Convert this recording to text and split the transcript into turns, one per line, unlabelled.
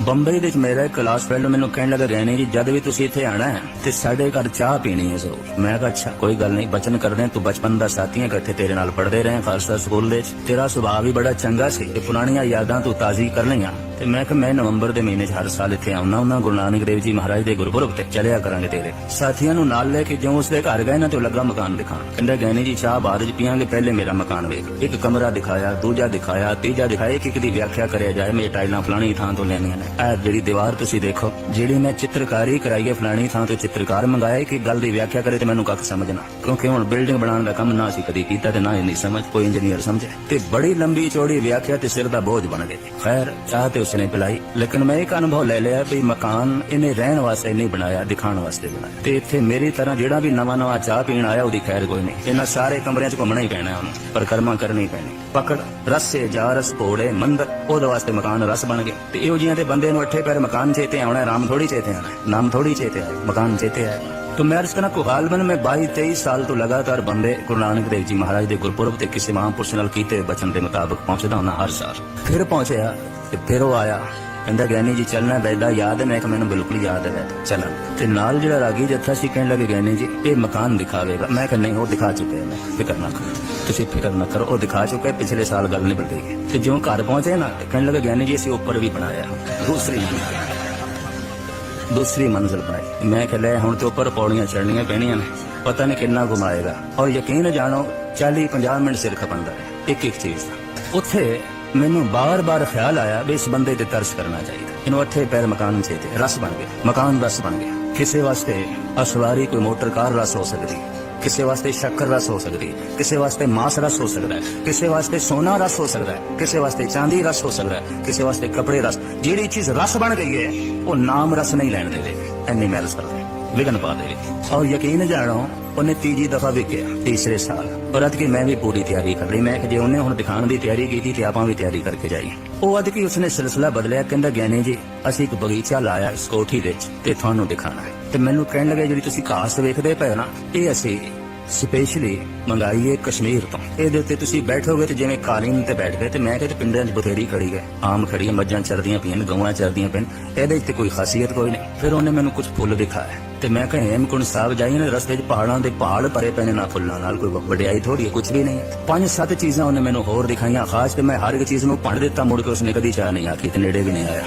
ਬੰਬਈ ਦੇ ਵਿੱਚ ਮੇਰਾ ਇੱਕ ਕਲਾਸ ਫਰੈਂਡ ਮੈਨੂੰ ਕਹਿਣ ਲੱਗਾ ਰਹਿਣੇ ਜੀ, ਜਦ ਵੀ ਤੁਸੀਂ ਇੱਥੇ ਆਣਾ ਹੈ ਤੇ ਸਾਡੇ ਘਰ ਚਾਹ ਪੀਣੀ ਹੈ ਜ਼ਰੂਰ। ਮੈਂ ਕਿਹਾ, ਅੱਛਾ, ਕੋਈ ਗੱਲ ਨਹੀਂ, ਬਚਨ ਕਰਦੇ ਤੂੰ ਬਚਪਨ ਦਾ ਸਾਥੀ ਹੈ ਇਕੱਠੇ ਤੇਰੇ ਨਾਲ ਪੜ੍ਹਦੇ ਰਹੇ, ਖਾਲਸਾ ਸਕੂਲ ਦੇ ਤੇਰਾ ਸੁਭਾਅ ਵੀ ਬੜਾ ਚੰਗਾ ਸੀ ਤੇ ਪੁਰਾਣੀਆਂ ਯਾਦਾਂ ਤੂੰ ਤਾਜ਼ੀ ਕਰ ਲਈਆਂ। ਤੇ ਮੈਂ ਕਿਹਾ, ਮੈਂ ਨਵੰਬਰ ਦੇ ਮਹੀਨੇ 'ਚ ਹਰ ਸਾਲ ਇੱਥੇ ਆਉਣਾ ਹੁੰਦਾ, ਗੁਰੂ ਨਾਨਕ ਦੇਵ ਜੀ ਮਹਾਰਾਜ ਦੇ ਗੁਰਪੁਰਬ ਤੇ ਚਲਿਆ ਕਰਾਂਗੇ ਤੇਰੇ। ਸਾਥੀਆਂ ਨੂੰ ਨਾਲ ਲੈ ਕੇ ਜਿਉਂ ਉਸਦੇ ਘਰ ਗਏ ਨਾ ਤੇ ਲੱਗਾ ਮਕਾਨ ਦਿਖਾਣ ਕਹਿੰਦਾ ਗੈਨੀ ਜੀ, ਚਾਹ ਬਾਅਦ 'ਚ ਪੀਾਂਗੇ ਪਹਿਲੇ ਮੇਰਾ ਮਕਾਨ ਵੇਖ। ਇੱਕ ਕਮਰਾ ਦਿਖਾਇਆ, ਦੂਜਾ ਦਿਖਾਇਆ, ਤੀਜਾ ਦਿਖਾਇਆ ਕਿ ਇੱਕ ਦੀ ਵਿਆਖਿਆ ਕਰਿਆ ਜਾਏ, ਮੇਰੇ ਟਾਈਲਾਂ ਫਲਾਣੀ ਥਾਂ ਤੋਂ ਲੈਣੀਆਂ ਨੇ। ਇਹ ਜਿਹੜੀ ਦੀਵਾਰ ਤੁਸੀਂ ਦੇਖੋ, ਜਿਹੜੀ ਮੈਂ ਚਿੱਤਰਕਾਰੀ ਕਰਾਈ ਹੈ ਫਲਾਣੀ ਥਾਂ ਤੋਂ ਚਿੱਤਰਕਾਰ ਮੰਗਾਇਆ ਕਿ ਗੱਲ ਦੀ ਵਿਆਖਿਆ ਕਰੇ ਤੇ ਮੈਨੂੰ ਕੱਖ ਸਮਝਣਾ ਕਿਉਂਕਿ ਹੁਣ ਬਿਲਡਿੰਗ ਬਣਾਉਣ ਦਾ ਕੰਮ ਨਾ ਸੀ ਕਦੀ ਕੀਤਾ ਤੇ ਨਾ ਹੀ ਨਹੀਂ ਸਮਝ ਕੋਈ ਇੰਜੀਨੀਅਰ ਸਮਝੇ। ਤੇ ਬੜੀ ਲੰਬੀ ਚੌੜੀ ਵਿਆਖਿਆ ਤੇ ਸਿਰ ਦਾ ਬੋਝ ਬਣ ਗਈ ਖੈਰ, ਚਾਹ ਤੇ ਉਸਨੇ ਪਿਲਾਈ, ਲੇਕਿਨ ਮੈਂ ਇੱਕ ਅਨੁਭਵ ਲੈ ਲਿਆ ਵੀ ਮਕਾਨ ਇਹਨੇ ਰਹਿਣ ਵਾਸਤੇ ਨਹੀਂ ਬਣਾਇਆ, ਦਿਖਾਉਣ ਵਾਸਤੇ ਬਣਾਇਆ। ਤੇ ਇੱਥੇ ਮੇਰੀ ਤਰ੍ਹਾਂ ਜਿਹੜਾ ਵੀ ਨਵਾਂ ਨਵਾਂ ਚਾਹ ਪੀਣ ਆਇਆ, ਉਹਦੀ ਖੈਰ ਕੋਈ ਨਹੀਂ। ਇਹਨਾਂ ਸਾਰੇ ਕਮਰਿਆਂ 'ਚ ਘੁੰਮਣਾ ਹੀ ਪੈਣਾ ਉਹਨੂੰ, ਪਰਿਕਰਮਾ ਕਰਨੀ ਪੈਣੀ। ਪਕੜ, ਰਸੇ ਜਾ ਰਸ ਘੋੜੇ, ਮੰਦਰ, ਉਹਦੇ ਵਾਸਤੇ ਮਕਾਨ ਰਸ ਬਣ ਗਏ। ਤੇ ਇਹੋ ਜਿਹੀਆਂ ਤੇ ਬੰਦੇ ਨੂੰ ਅੱਠੇ ਪੈਰ ਮਕਾਨ ਚੇਤੇ ਆਉਣਾ ਰਾਮ ਥੋੜੀ ਚੇਤੇ ਆਣਾ ਨਾਮ ਥੋੜੀ ਚੇਤੇ ਆ ਮਕਾਨ ਚੇਤੇ ਆ ਤੋ ਮੈਂ ਅਰਜ਼ ਕਰਾਂ ਕੋ ਗਾਲਬਨ ਮੈਂ 22 23 ਸਾਲ ਤੋਂ ਲਗਾਤਾਰ ਬੰਬੇ ਗੁਰੂ ਨਾਨਕ ਦੇਵ ਜੀ ਮਹਾਰਾਜ ਦੇ ਗੁਰਪੁਰਬ ਤੇ ਕਿਸੇ ਮਹਾਂਪੁਰਸ਼ ਨਾਲ ਕੀਤੇ ਬਚਨ ਦੇ ਮੁਤਾਬਕ ਪਹੁੰਚਦਾ ਹਾਂ ਹਰ ਸਾਲ। ਫਿਰ ਪਹੁੰਚਿਆ ਤੇ ਫਿਰ ਉਹ ਆਇਆ। ਕਹਿੰਦਾ ਗਿਆਨੀ ਜੀ, ਚੱਲਣਾ ਬੈਦਾ ਯਾਦ ਹੈ, ਮੈਂ ਕਿ ਮੈਨੂੰ ਬਿਲਕੁਲ ਯਾਦ ਹੈ, ਚੱਲਾਂ। ਤੇ ਨਾਲ ਜਿਹੜਾ ਰਾਗੀ ਜੱਥਾ ਸੀ, ਕਹਿਣ ਲੱਗੇ ਗਿਆਨੀ ਜੀ, ਇਹ ਮਕਾਨ ਦਿਖਾਵੇਗਾ। ਮੈਂ ਕਿਹਾ, ਨਹੀਂ, ਉਹ ਦਿਖਾ ਚੁੱਕੇ ਮੈਂ, ਫਿਕਰ ਨਾ ਕਰੋ। ਤੁਸੀਂ ਫਿਕਰ ਨਾ ਕਰੋ, ਉਹ ਦਿਖਾ ਚੁੱਕੇ, ਪਿਛਲੇ ਸਾਲ ਗੱਲ ਨਿਬੜ ਗਈ ਤੇ ਜਿਉਂ ਘਰ ਪਹੁੰਚੇ ਨਾ, ਕਹਿਣ ਲੱਗੇ ਗਿਆਨੀ ਜੀ, ਅਸੀਂ ਉੱਪਰ ਵੀ ਬਣਾਇਆ। ਦੂਸਰੀ ਦੂਸਰੀ ਮੰਜ਼ਿਲ ਬਣਾਈ। ਮੈਂ ਕਿਹਾ, ਲੈ, ਹੁਣ ਤੇ ਉੱਪਰ ਪੌੜੀਆਂ ਚੜਨੀਆਂ ਪੈਣੀਆਂ ਨੇ, ਪਤਾ ਨਹੀਂ ਕਿੰਨਾ ਘੁਮਾਏਗਾ। ਔਰ ਯਕੀਨ ਜਾਣੋ 40 50 ਮਿੰਟ ਸਿਰ ਖਪੰਦਾ ਇੱਕ ਇੱਕ ਚੀਜ਼ ਦਾ। ਉੱਥੇ ਮੈਨੂੰ ਬਾਰ-ਬਾਰ ਖਿਆਲ ਆਇਆ ਵੀ ਇਸ ਬੰਦੇ ਤੇ ਤਰਸ ਕਰਨਾ ਚਾਹੀਦਾ। ਇਹਨੂੰ ਅੱਠੇ ਪੈਰ ਮਕਾਨ ਚਾਹੀਦੇ ਰਸ ਬਣ ਗਿਆ। ਮਕਾਨ ਰਸ ਬਣ ਗਿਆ। ਕਿਸੇ ਵਾਸਤੇ ਅਸਵਾਰੀ ਕੋਈ ਮੋਟਰ ਕਾਰ ਰਸ ਹੋ ਸਕਦੀ ਕਿਸੇ ਵਾਸਤੇ ਸ਼ੱਕਰ ਰਸ ਹੋ ਸਕਦੀ ਕਿਸੇ ਵਾਸਤੇ ਮਾਸ ਰਸ ਹੋ ਸਕਦਾ ਹੈ। ਕਿਸੇ ਵਾਸਤੇ ਸੋਨਾ ਰਸ ਹੋ ਸਕਦਾ ਹੈ। ਕਿਸੇ ਵਾਸਤੇ ਚਾਂਦੀ ਰਸ ਹੋ ਸਕਦਾ ਹੈ। ਕਿਸੇ ਵਾਸਤੇ ਕਪੜੇ ਰਸ। ਜਿਹੜੀ ਚੀਜ਼ ਰਸ ਬਣ ਗਈ ਹੈ, ਉਹ ਨਾਮ ਰਸ ਨਹੀਂ ਲੈਣ ਦੇਵੇ ਐਨੀ ਮੈਲ ਕਰਦੇ ਵਿਗਨ ਪਾ ਦੇਵੇ ਔਰ ਯਕੀਨ ਜਾਣੋ ਉਹਨੇ ਤੀਜੀ ਦਫਾ ਵੇਖਿਆ, ਤੀਸਰੇ ਸਾਲ। ਔਰ ਅੱਜ ਕਿ ਮੈਂ ਵੀ ਪੂਰੀ ਤਿਆਰੀ ਕਰ ਲਈ। ਮੈਂ ਕਿ ਜੇ ਉਹਨੇ ਹੁਣ ਦਿਖਾਉਣ ਦੀ ਤਿਆਰੀ ਕੀਤੀ ਤੇ ਆਪਾਂ ਵੀ ਤਿਆਰੀ ਕਰਕੇ ਜਾਈਏ। ਉਹ ਅੱਜ ਕਿ ਉਸਨੇ ਸਿਲਸਿਲਾ ਬਦਲਿਆ, ਕਹਿੰਦਾ ਗਿਆਨੀ ਜੀ, ਅਸੀਂ ਇੱਕ ਬਗੀਚਾ ਲਾਇਆ ਇਸ ਕੋਠੀ ਵਿੱਚ ਤੇ ਤੁਹਾਨੂੰ ਦਿਖਾਣਾ ਹੈ। ਤੇ ਮੈਨੂੰ ਕਹਿਣ ਲੱਗੇ, ਜਿਹੜੀ ਤੁਸੀਂ ਘਾਸ ਵੇਖਦੇ ਪਏ ਨਾ, ਇਹ ਅਸੀਂ ਸਪੈਸ਼ਲੀ ਮੰਗਾਈਏ ਕਸ਼ਮੀਰ ਤੋਂ। ਇਹਦੇ ਉੱਤੇ ਤੁਸੀਂ ਬੈਠੋਗੇ ਤੇ ਜਿਵੇਂ ਕਾਲੀਨ ਤੇ ਬੈਠ ਗਏ ਤੇ ਮੈਂ ਕਿਹਾ ਪਿੰਡਾਂ 'ਚ ਬਥੇਰੀ ਖੜੀ ਹੈ। ਆਮ ਖੜੀ ਹੈ ਮੱਝਾਂ ਚਰਦੀਆਂ ਪਈਆਂ ਨੇ, ਗਊਆਂ ਚਰਦੀਆਂ ਪਈਆਂ ਇਹਦੇ 'ਚ ਕੋਈ ਖਾਸੀਅਤ ਕੋਈ ਨਹੀਂ। ਫਿਰ ਉਹਨੇ ਮੈਨੂੰ ਕੁਝ ਫੁੱਲ ਦਿਖਾਇਆ ਤੇ ਮੈਂ ਕਿਹਾ ਹੇਮਕੁੰਡ ਸਾਹਿਬ ਜਾਈ ਨੇ, ਰਸਤੇ 'ਚ ਪਹਾੜਾਂ ਦੇ ਪਹਾੜ ਭਰੇ ਪਏ ਨੇ, ਨਾ ਫੁੱਲਾਂ ਨਾਲ ਕੋਈ ਵਡਿਆਈ ਥੋੜੀ ਹੈ ਕੁਝ ਵੀ ਨਹੀਂ। ਪੰਜ ਸੱਤ ਚੀਜ਼ਾਂ ਉਹਨੇ ਮੈਨੂੰ ਹੋਰ ਦਿਖਾਈਆਂ, ਖਾਸ ਤੇ ਮੈਂ ਹਰ ਇੱਕ ਚੀਜ਼ ਨੂੰ ਪੜ੍ਹ ਦਿੱਤਾ, ਮੁੜ ਕੇ ਉਸਨੇ ਕਦੀ ਚਾਹ ਨਹੀਂ ਆਖੀ ਤੇ ਨੇੜੇ ਵੀ ਨਹੀਂ ਆਇਆ।